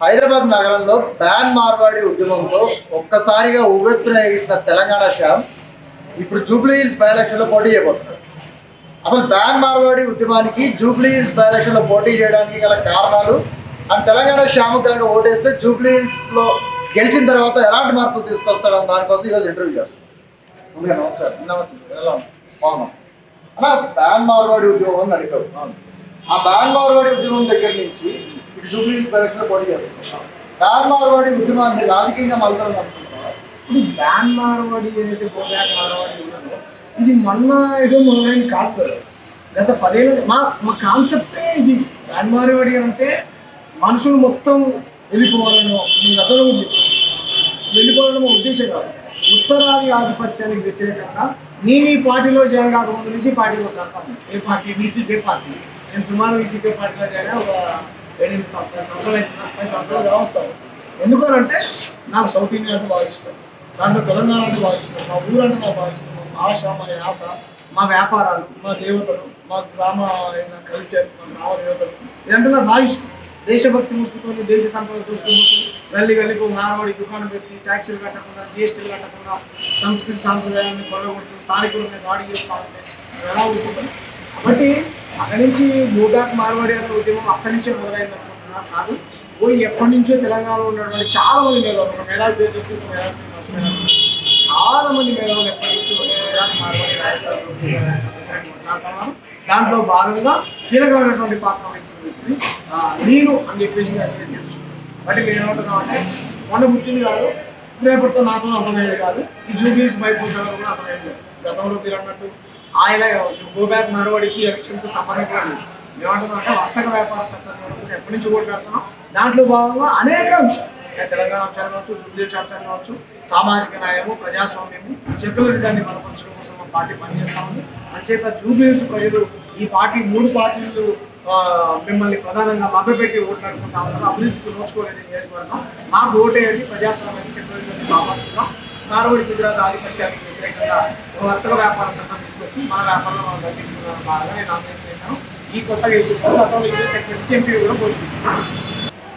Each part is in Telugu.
హైదరాబాద్ నగరంలో బ్యాన్ మార్వాడి ఉద్యమంతో ఒక్కసారిగా ఉవ్వెత్తున ఎగిసిన తెలంగాణ శ్యామ్ ఇప్పుడు జూబ్లీ హిల్స్ బై ఎలక్షన్లో పోటీ చేయబోతున్నాడు. అసలు బ్యాన్ మార్వాడి ఉద్యమానికి జూబ్లీ హిల్స్ బై ఎలక్షన్లో పోటీ చేయడానికి గల కారణాలు అండ్ తెలంగాణ శ్యామ్ కనుక ఓటేస్తే జూబ్లీ హిల్స్లో గెలిచిన తర్వాత ఎలాంటి మార్పులు తీసుకొస్తాడని దానికోసం ఈరోజు ఇంటర్వ్యూ చేస్తాం. ముందుగా నమస్కారం. నమస్తే. ఎలా? బాగున్నాం. అలా బ్యాన్ మార్వాడి ఉద్యమం అని అడిగావు ఆ బ్యాన్ మార్వాడి ఉద్యమం దగ్గర నుంచి ఇటు జూబ్లీ హిల్స్ పోటీ చేస్తున్నాం బ్యాన్ మార్వాడి ఉద్యమాన్ని రాజకీయంగా మలచాలని అనుకుంటున్నాం ఇప్పుడు బ్యాన్ మారవాడి ఏదైతే గోబ్యాక్ మారవాడి ఉన్నదో ఇది మొన్న ఏదో మొదలైంది కాదు గత పదేళ్ళు మా మా కాన్సెప్టే ఇది. బ్యాన్ మారవాడి అంటే మనుషులు మొత్తం వెళ్ళిపోవాలని నేను గతంలో కూడా చెప్పాను. వెళ్ళిపోవడం మా ఉద్దేశం కాదు. ఉత్తరాది ఆధిపత్యానికి వ్యతిరేకంగా నేను ఈ పార్టీలో జాయిన్ కాకముందు నుంచి పార్టీలో కడతాను ఏ పార్టీ? BCK party. నేను సుమారు బీసీకే పార్టీలో జాయిన్ ఒక ఎనిమిది సంవత్సరాలు సంవత్సరాలు అవుతుంది పది సంవత్సరాలు కావస్తాను ఎందుకనంటే నాకు సౌత్ ఇండియా అంటే బాగా ఇష్టం. దాంట్లో తెలంగాణ అంటే బాగా ఇష్టం. మా ఊరు అంటే నాకు బాగా ఇష్టం. మా భాష మా యాస మా వ్యాపారాలు మా దేవతలు మా గ్రామ కల్చర్ మా గ్రామ దేవతలు. ఇదంటే నాకు బాగా ఇష్టం. దేశభక్తి మూసుకుంటుంది దేశ సంపద చూసుకుంటూ గల్లి గల్లికి మారవాడి దుకాణం పెట్టి ట్యాక్సీలు కట్టకుండా జిఎస్టీలు కట్టకుండా సంస్కృతి సాంప్రదాయాన్ని కొల్లగొట్టు స్థానికుల దాడి చేస్తూ ఉంటే ఎలా ఉంటుంది కాబట్టి అక్కడి నుంచి మూడాక్ మార్వాడి అనే ఉద్యమం అక్కడి నుంచే మొదలైంది అనుకుంటున్నా. కాదు పోయి ఎప్పటి నుంచో తెలంగాణలో ఉన్నటువంటి చాలా మంది మేధావులు మేధావి పేరు చెప్పి ఇంకో చాలా మంది మేధావులు ఎప్పటి నుంచో మార్వాడి దాంట్లో భాగంగా కీలకమైనటువంటి పాత్ర వహించింది నేను అని చెప్పేసి నాకు తెలుసు. బట్ నేను అంటే మొన్న పుట్టింది కాదు రేపటితో నాతో అర్థమయ్యేది కాదు. ఈ జూబ్లీస్ బైపోతారో కూడా అర్థమయ్యేది గతంలో మీరు అన్నట్టు ఆయన గోబ్యాక్ మరవడికి ఎలక్షన్కి సంబంధం కూడా లేదు వర్తక వ్యాపార చట్టం ఎప్పటి నుంచి కూడా పెడుతున్నాం. దాంట్లో భాగంగా అనేక అంశాలు. తెలంగాణ అంశాలు కావచ్చు జూబ్లీస్ అంశాలు కావచ్చు సామాజిక న్యాయము ప్రజాస్వామ్యము సెక్యులరిజాన్ని బలపరచడం కోసం మా పార్టీ పనిచేస్తా ఉంది. అంచేత జూబ్లీస్ ప్రజలు ఈ పార్టీ మూడు పార్టీలు మిమ్మల్ని ప్రధానంగా మభ్యపెట్టి ఓట్లాడుకుంటా ఉన్నారు. అభివృద్ధికి నోచుకోలేదు నియోజకవర్గం. మాకు ఓటేయండి ప్రజాస్వామ్యాన్ని సెక్యులరిజాన్ని కాపాడుతున్నాం నార్వడి గుజరాత్ ఆధిపత్యానికి వ్యతిరేకంగా వర్తక వ్యాపార చట్టం తీసుకొచ్చి మన వ్యాపారంలో మనం తగ్గించుకున్నాం బాగా నేను నామినేషన్ చేశాను ఈ కొత్తగా వేసిన గతంలో ఇదే సెక్రటరీ నుంచి ఎంపీ కూడా పోటీ చేశాను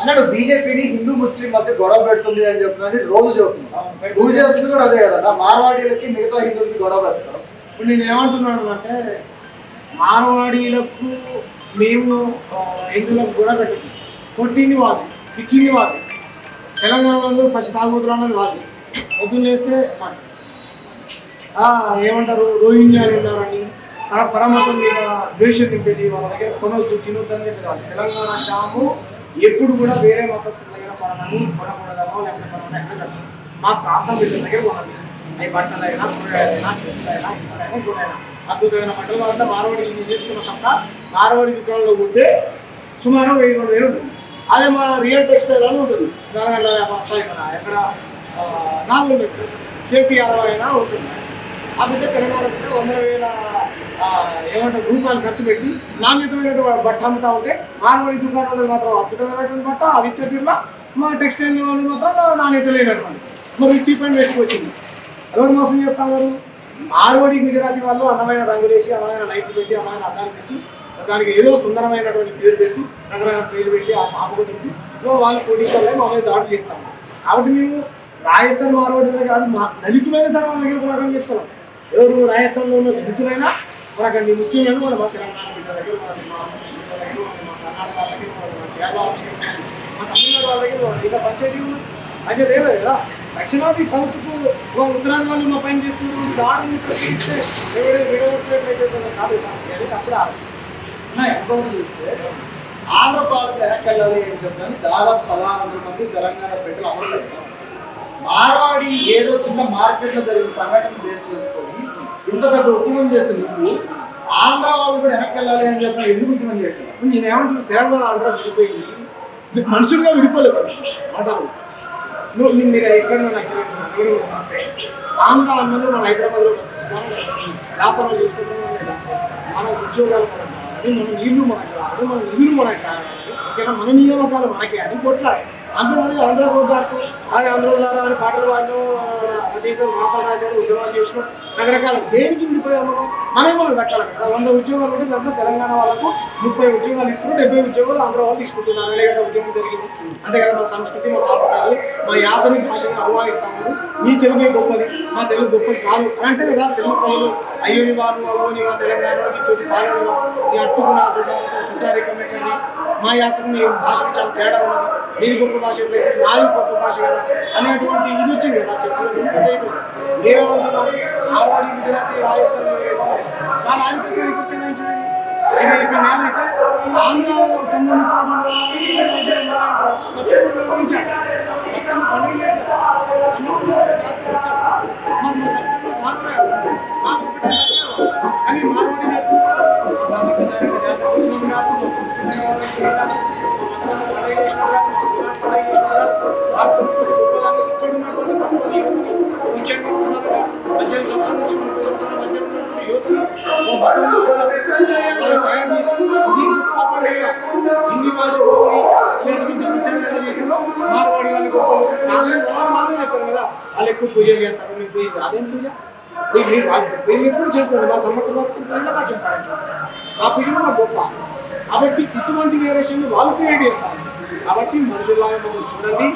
అన్నాడు బీజేపీని హిందూ ముస్లిం మధ్య గొడవ పెడుతుంది అని చెప్తున్నది రోజు చెప్తున్నాం నువ్వు చేస్తుంది కూడా అదే కదా. మార్వాడీలకి మిగతా హిందువులకి గొడవ పెడతారు. ఇప్పుడు నేను ఏమంటున్నాను అంటే మార్వాడీలకు మేము హిందువులకు కూడా పెట్టింది కొట్టింది వాళ్ళు ఇచ్చింది వాళ్ళు. తెలంగాణలో పచ్చి తాగుతులు అన్నది వాళ్ళు. పొద్దున్న లేస్తే ఏమంటారు? రోహింగ్యాలు ఉన్నారని పరమతం మీద ద్వేషం నింపేది వాళ్ళ దగ్గర కొనొద్దు తినొద్దు అని చెప్పేది తెలంగాణ షాము ఎప్పుడు కూడా వేరే మతస్థుల దగ్గర కొనమని కొనకూడదనో లేకపోతే ఎక్కడ మా ప్రాంతం వీళ్ళ దగ్గర కొనాలి అవి బట్టలైనా కూరగాయలైనా చెట్లైనా ఇప్పుడైనా ఇంకోటైనా అద్భుతమైన బట్టలు అంతా మార్వాడి ఇది చేసుకున్న సంత మార్వాడి దుకాణంలో ఉంటే సుమారు వెయ్యి రెండు వేలు ఉంటుంది. అదే మా రియల్ టెక్స్టైల్ అని ఉంటుంది. నల్గొండ వ్యాపారం. సారీ ఎక్కడ ఆ, నాగోల్ దగ్గర అయినా ఉంటుంది. అదితే తెలంగాణ వందల వేల ఆ, ఏమంటారు రూపాయలు ఖర్చు పెట్టి నాణ్యతమైనటువంటి బట్ట అమ్ముతా ఉంటే మార్వాడి దుకాణంలో మాత్రం అద్భుతమైనటువంటి బట్ట ఆదిత్య బిర్లా మా టెక్స్టైల్ వాళ్ళు మాత్రం నాణ్యత లేనటువంటి మరి చీప్ అండ్ వేస్ట్ వచ్చింది. ఎవరు మోసం చేస్తారు ఉన్నారు మార్వాడి గుజరాతీ వాళ్ళు అందమైన రంగులు వేసి అందమైన లైట్లు పెట్టి అందమైన అద్దాలు పెట్టి దానికి ఏదో సుందరమైనటువంటి పేరు పెట్టి రకరకాల పేరు పెట్టి ఆ పాపకు తిప్పి వాళ్ళు పోటీ మా మీద దాడులు చేస్తాం కాబట్టి మేము రాజస్థాన్ మార్వాడి కాదు మా దళితులైనా సరే మన దగ్గర కొనడం చెప్తున్నాం ఎవరు రాజస్థాన్లో ఉన్న దళితులైనా మనకండి ముస్లింలను మన మా తెలంగాణ బిడ్డల దగ్గర మన మా దగ్గర మన కర్ణాటక దగ్గర మన కేరళ దగ్గర మా తమిళనాడు వాళ్ళ దగ్గర మన ఇంకా పంచాయతీ ఉన్నాయి అయితే లేదు కదా? దక్షిణాది సౌత్కు వాళ్ళ ఉత్తరాది వాళ్ళు మా పని చేస్తున్నారు. దాడిని ప్రకటిస్తే ఎవడే విడగొట్టేట్లయితే కాదు. అది అప్పుడు అకౌంట్ చూస్తే ఆంధ్రప్రదేశ్ వెనక్కి వెళ్ళాలి అని చెప్పడానికి దాదాపు పదహారు వందల మంది తెలంగాణ బిడ్డలు అమలు అవుతారు మార్వాడి ఏదో చిన్న మార్కెట్లో జరిగిన సంఘటన బేస్ చేసుకొని ఇంత పెద్ద ఉద్యమం చేసి నువ్వు ఆంధ్ర వాళ్ళు కూడా వెనక్కి వెళ్ళాలి అని చెప్పి ఎందుకు ఉద్యమం చేయట్లేదు? నేను ఏమంటున్నా తెలంగాణ ఆంధ్ర విడిపోయి మనుషులుగా విడిపోలేదు అంటారు నువ్వు నేను మీరు ఎక్కడ నాకు ఆంధ్ర అన్నలు మన హైదరాబాద్లో వ్యాపారం చేసుకుంటున్నాం మన ఉద్యోగాలు మనకు కావాలి మన నీళ్ళు మనకు కావాలి మన ఇల్లు మనకు కావాలి. మన నియామకాలు మనకే అని కొట్లాడు అందరూ ఆంధ్ర కోరుతారు అది అందరూ ఉన్నారా అని పాటలు పాడడం రచయితలు మాటలు రాశారు ఉద్యోగాలు చేసిన రకరకాల దేనికి విడిపోయాం మనం మనమే దక్కాలి కదా. వంద ఉద్యోగాలు ఉంటే దాంట్లో తెలంగాణ వాళ్ళకు ముప్పై ఉద్యోగాలు ఇస్తున్నారు డెబ్బై ఉద్యోగాలు ఆంధ్ర వాళ్ళు తీసుకుంటున్నారు. అనే కదా ఉద్యోగం జరిగింది. అంతే కదా మా సంస్కృతి మా సాంప్రదాయాలు మా యాసని భాషని ఆహ్వానిస్తాము మీ తెలుగే గొప్పది మా తెలుగు గొప్పది కాదు అని అంటే కదా తెలుగు ప్రజలు అయ్యోని వాళ్ళు అవ్వనివా తెలంగాణ తోటి పాలనివా నీ అట్టుకున్న సుటారికం ఎక్కడి మా యాసకు మీ భాషకు చాలా తేడా ఉన్నది. మీది గొప్ప భాష లేదు నాది గొప్ప భాష కదా అనేటువంటి ఇది వచ్చింది కదా చర్చ ఎందుకంటే ఏమంటున్నాం మార్వాడి గుజరాతీ రాజస్థాన్ దాని ఆధిపత్యం ఇప్పుడు చెందించింది ఇది ఇక్కడ నేనైతే ఆంధ్ర సంబంధించిన బతుకులు వివరించాను బతుకులు పండుగ సంస్కృతి గొప్పదాన్ని ఇక్కడ ఉన్నటువంటి కొంతమంది యువతని ముఖ్యంగా ప్రధానంగా పద్దెనిమిది సంవత్సరాల నుంచి ముప్పై సంవత్సరాల మధ్య ఉన్నటువంటి యువతని ఓ వాళ్ళు తయారు చేసి ఇది గొప్ప పండుగ హిందీ భాష గొప్పది అనేటువంటి ప్రచారం ఎలా మార్వాడి వాళ్ళు గొప్ప కాంగ్రెస్ వాళ్ళు చెప్పారు కదా వాళ్ళు ఎక్కువ పూజలు చేస్తారు మీకు పూజ అదేం పూజ పోయి మీరు పోయి మీరు కూడా చేసుకోండి మా సమర్థ సారథి ఇంపార్టెంట్ ఆ పూజ నా గొప్ప కాబట్టి ఇటువంటి వేరియేషన్ వాళ్ళు క్రియేట్ చేస్తారు. కాబట్టి మనుషుల్లాగా మమ్మల్ని చూడండి.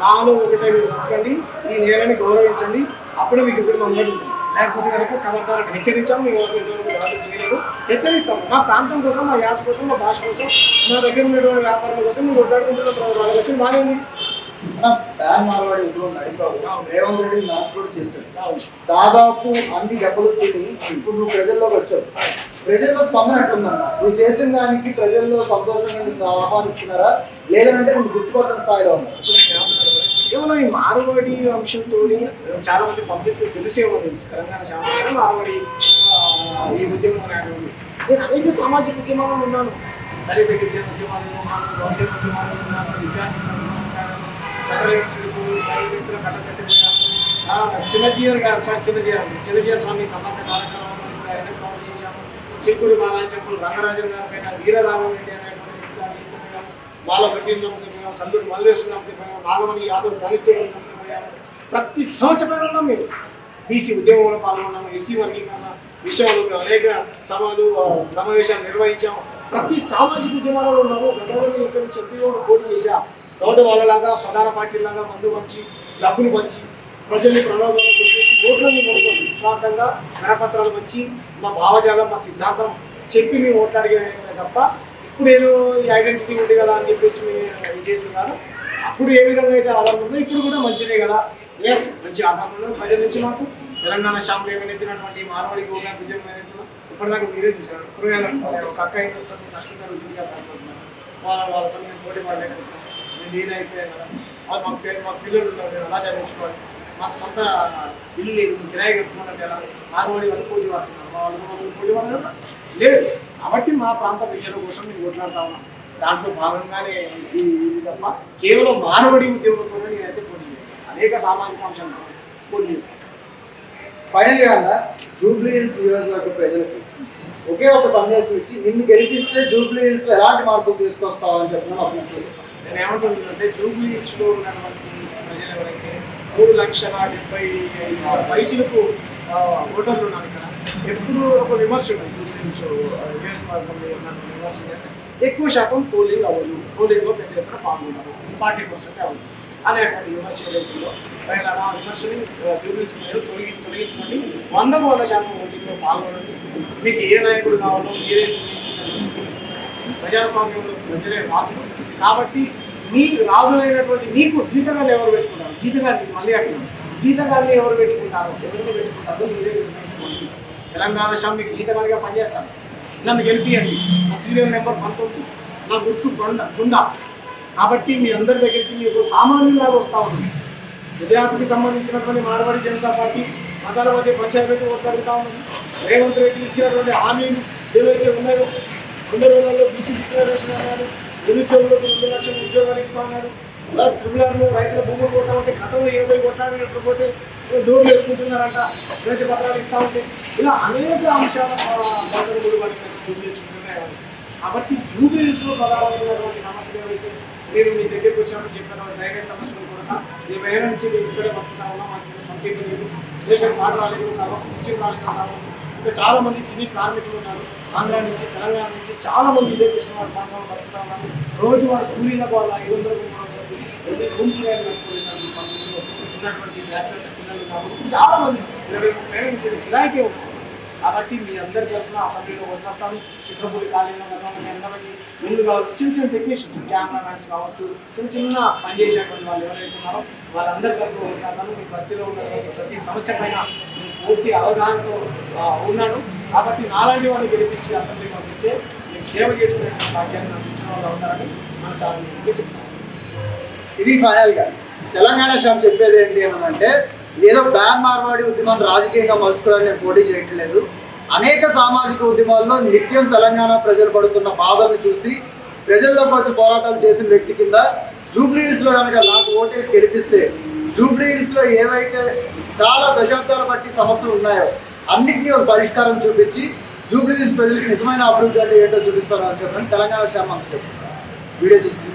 మాలో ఒకటే మీరు బతకండి ఈ నేలని గౌరవించండి. అప్పుడే మీకు ఇప్పుడు మమ్మల్ని ఉంటుంది లేకపోతే కనుక కబర్దారులు హెచ్చరించాం. మీ ఎవరు ఇంతవరకు దాడులు చేయలేదు. హెచ్చరిస్తాం. మా ప్రాంతం కోసం మా యాస కోసం మా భాష కోసం మా దగ్గర ఉన్నటువంటి వ్యాపారం కోసం మీరు కొట్లాడుకుంటున్న వాళ్ళకి వచ్చి బాగుంది మనం బ్యాన్ మార్వాడి ఉద్యోగం నడిపావు రేవంత్ రెడ్డి లాస్ట్ కూడా చేశాడు. దాదాపు అన్ని దెబ్బలు తిని ఇప్పుడు నువ్వు ప్రజల్లోకి వచ్చావు. ప్రజల్లో స్పందన ఎట్లుందన్న? నువ్వు చేసిన దానికి ప్రజల్లో సంతోషంగా నిన్ను ఆహ్వానిస్తున్నారా? లేదంటే నువ్వు గుర్తుపట్టిన స్థాయిలో ఉన్నా కేవలం ఈ మారువాడి అంశంతో చాలా మంది పబ్లిక్ తెలిసే ఉంది తెలంగాణ చాలా మారువాడి ఈ ఉద్యమం అనేటువంటి నేను అనేక సామాజిక ఉద్యమాలు ఉన్నాను. దళిత గిరిజన ఉద్యమాలు ఉన్నాను గౌరవ ఉద్యమాలు ఉన్నాను విద్యార్థి చిన్నజీయర్ గారు సార్ చిన్నజీయర్ చిన్నజీయర్ స్వామి సమాజ సారకాలను చేశాము చిక్కూరు బాలాజీ టెంపుల్ రంగరాజన్ గారి పైన వీరరాఘవ రెడ్డి అనేటువంటి వాళ్ళ గారు తీసుకుపోయాము సల్లూరు మల్లేశ్వరం చంపుకుపోయాము నాగమణి యాదవ్ కానిస్టేబుల్ చంపుకుపోయాము ప్రతి సంవత్సరం ఉన్నాం మేము. బీసీ ఉద్యమంలో పాల్గొన్నాము ఎస్సీ వర్గీకరణ విషయంలో మేము అనేక సభలు సమావేశాలు నిర్వహించాము. ప్రతి సామాజిక ఉద్యమాలలో ఉన్నాము. గతంలో నేను ఇక్కడి నుంచి ఎంపీ కూడా పోటీ చేశా. కాబట్టి వాళ్ళలాగా ప్రధాన పార్టీలాగా మందు పంచి డబ్బులు పంచి ప్రజల్ని ప్రలోభాలకు గురి చేసి ఓట్లని కొనుక్కొని స్వార్థంగా కరపత్రాలు పంచి మా భావజాలం మా సిద్ధాంతం చెప్పి మేము ఓట్లాడిగే తప్ప ఇప్పుడు ఏదో ఈ ఐడెంటిటీ ఉంది కదా అని చెప్పేసి మేము అప్పుడు ఏ విధంగా అయితే ఆధారం ఉందో ఇప్పుడు కూడా మంచిదే కదా. ఎస్ మంచి ఆధారం ఉందో ప్రజల నుంచి మాకు. తెలంగాణ షాపులు ఏమైనటువంటి మార్వాడి గోగా విజయం ఏదైతుందో ఇప్పటిదాకా మీరే చూశారు. కూరగాయలు ఒక అక్క అయినంత నష్టం జరుగుతుంది కదా సార్ వాళ్ళ వాళ్ళతో నేను పోటీ పడలేకపోతున్నాను. నేను నేను అయిపోయాను కదా. వాళ్ళు మాకు పిల్లలు మా పిల్లలు ఉన్నారు నేను అలా చదివించుకోవాలి. మాకు సొంత ఇల్లు లేదు కిరాయి కట్టుకున్నట్టు ఎలా? మార్వాడి వాళ్ళు పోటీ పడుతున్నారు. వాళ్ళు పోటీ పడలేదు? లేదు. కాబట్టి మా ప్రాంత ప్రజల కోసం మేము కొట్లాడుతా ఉన్నాం. దాంట్లో భాగంగానే ఈ ఇది తప్ప కేవలం మానవుడి ఉద్యోగంతో నేనైతే పోటీ. అనేక సామాజిక అంశాలతో పోటీ చేస్తాను. ఫైనల్గా అన్న జూబ్లీ హిల్స్ నియోజకవర్గ ప్రజలకు ఒకే ఒక సందేశం ఇచ్చి నిన్ను గెలిపిస్తే జూబ్లీ హిల్స్ ఎలాంటి మార్పులు తీసుకొస్తావని అప్పుడు నేను ఏమంటుందంటే జూబ్లీ హిల్స్లో ఉన్నటువంటి ప్రజలు ఎవరైతే మూడు లక్షల డెబ్బై ఐదు వయసులకు ఓటర్లు ఉన్నారు ఇక్కడ. ఎప్పుడు ఒక విమర్శ ఉంది జూబ్లీ నియోజకవర్గంలో ఎక్కువ శాతం పోలింగ్ అవ్వదు. పోలింగ్లో పెద్ద ఎత్తున పాల్గొన్నారు ఫార్టీ పర్సెంట్ అవ్వదు. అనేటువంటి విమర్శ ఏదైతుందో పైన ఆ విమర్శని ఆ, తొలగి తొలగించుకోండి. వంద వంద శాతం ఓటింగ్లో పాల్గొనండి. మీకు ఏ నాయకుడు కావాలో మీరే ప్రజాస్వామ్యంలో ప్రజలే రాదు. కాబట్టి మీ రాజులైనటువంటి మీకు జీతగాన్ని ఎవరు పెట్టుకుంటారు? జీతగాన్ని మళ్ళీ అంటున్నాను. జీతగాన్ని ఎవరు పెట్టుకుంటారు? ఎవరు పెట్టుకుంటారో మీరే నిర్ణయించుకోండి తెలంగాణ స్వామి మీకు పనిచేస్తాను నన్ను గెలిపియండి. నా సీరియల్ నెంబర్ పంతొమ్మిది నా గుర్తు కొండ గుండా. కాబట్టి మీ అందరి దగ్గరికి మీకు సామాన్యులాగా వస్తూ ఉంది. గుజరాత్కి సంబంధించినటువంటి మార్వాడి జనతా పార్టీ మతాల మధ్య పంచాయతీ ఓట్లాడుతూ ఉన్నది రేవంత్ రెడ్డి ఇచ్చినటువంటి హామీలు ఏవైతే ఉన్నాయో వంద రోజుల్లో బీసీ డిక్లరేషన్ అన్నారు నిరుద్యోగులకు రెండు లక్షల ఉద్యోగాలు ఇస్తా అన్నారు. ట్రిబులర్లో రైతుల భూములు పోతా ఉంటే గతంలో ఇరవై కొట్లాడినకపోతే డోర్లు వేసుకుంటున్నారంట రైతు పత్రాలు ఇస్తా ఉంటే ఇలా అనేక అంశాల బంధన ముడిపడి జూబ్లీహిల్స్ ఉన్నాయి కాబట్టి జూబ్లీహిల్స్లో ప్రధానమైనటువంటి సమస్యలు ఏవైతే నేను మీ దగ్గరికి వచ్చినప్పుడు చెప్పిన డ్రైనేజ్ సమస్యలు కూడా డెబ్బై ఏళ్ళ నుంచి ఇక్కడే బతుకుతా ఉన్నాం మాకు సొంత లేదు దేశం మాట రాలేదు నాకు పింఛన్ రాలేదు అన్నారు. ఇంకా చాలా మంది సినీ కార్మికులు ఉన్నారు ఆంధ్ర నుంచి తెలంగాణ నుంచి చాలా మంది ఇదే కృష్ణ వారి ప్రాంతంలో బతుకుతా ఉన్నారు. రోజు వారు కూలీల వాళ్ళ ఐదు వందల గుంపులు వెళ్ళి ఉన్నటువంటి బ్యాచులర్స్ కాబట్టి చాలా మంది ఇరవై ముప్పై నుంచి ఇలాగే కాబట్టి మీ అందరి తరఫున అసెంబ్లీలో వదిలేస్తాను చిత్రపూరి కాలేజీలో వదిలేస్తాను అందరికీ ముందుగా చిన్న చిన్న టెక్నీషియన్స్ కెమెరామ్యాన్స్ కావచ్చు చిన్న చిన్న పనిచేసేటువంటి వాళ్ళు ఎవరైతే ఉన్నారో వాళ్ళందరి తరఫున వదిలేస్తాను మీ బస్తీలో ఉన్నటువంటి ప్రతి సమస్య పైన నేను పూర్తి అవగాహనతో ఉన్నాను. కాబట్టి నాలాంటి వాళ్ళు గెలిపించి అసెంబ్లీకి పంపిస్తే మేము సేవ చేసుకునే భాగ్యాన్ని అందించిన వాళ్ళు అవుతారని మనం చాలా ముందుగా చెప్తాను ఇది ఫైనల్గా తెలంగాణ శ్యామ్ చెప్పేది ఏంటి అని అంటే ఏదో బ్యాన్ మార్వాడి ఉద్యమాన్ని రాజకీయంగా మలుచుకోవడానికి నేను పోటీ చేయట్లేదు. అనేక సామాజిక ఉద్యమాల్లో నిత్యం తెలంగాణ ప్రజలు పడుతున్న బాధలను చూసి ప్రజల్లోకి వచ్చి పోరాటాలు చేసిన వ్యక్తి కింద జూబ్లీ హిల్స్లో కనుక నాకు ఓటేసి గెలిపిస్తే జూబ్లీ హిల్స్లో ఏవైతే చాలా దశాబ్దాల బట్టి సమస్యలు ఉన్నాయో అన్నింటినీ ఒక పరిష్కారం చూపించి జూబ్లీ హిల్స్ ప్రజలకు నిజమైన అభివృద్ధి అంటే ఏంటో చూపిస్తారని చెప్పని తెలంగాణ శ్యామ్ అంత వీడియో చూసి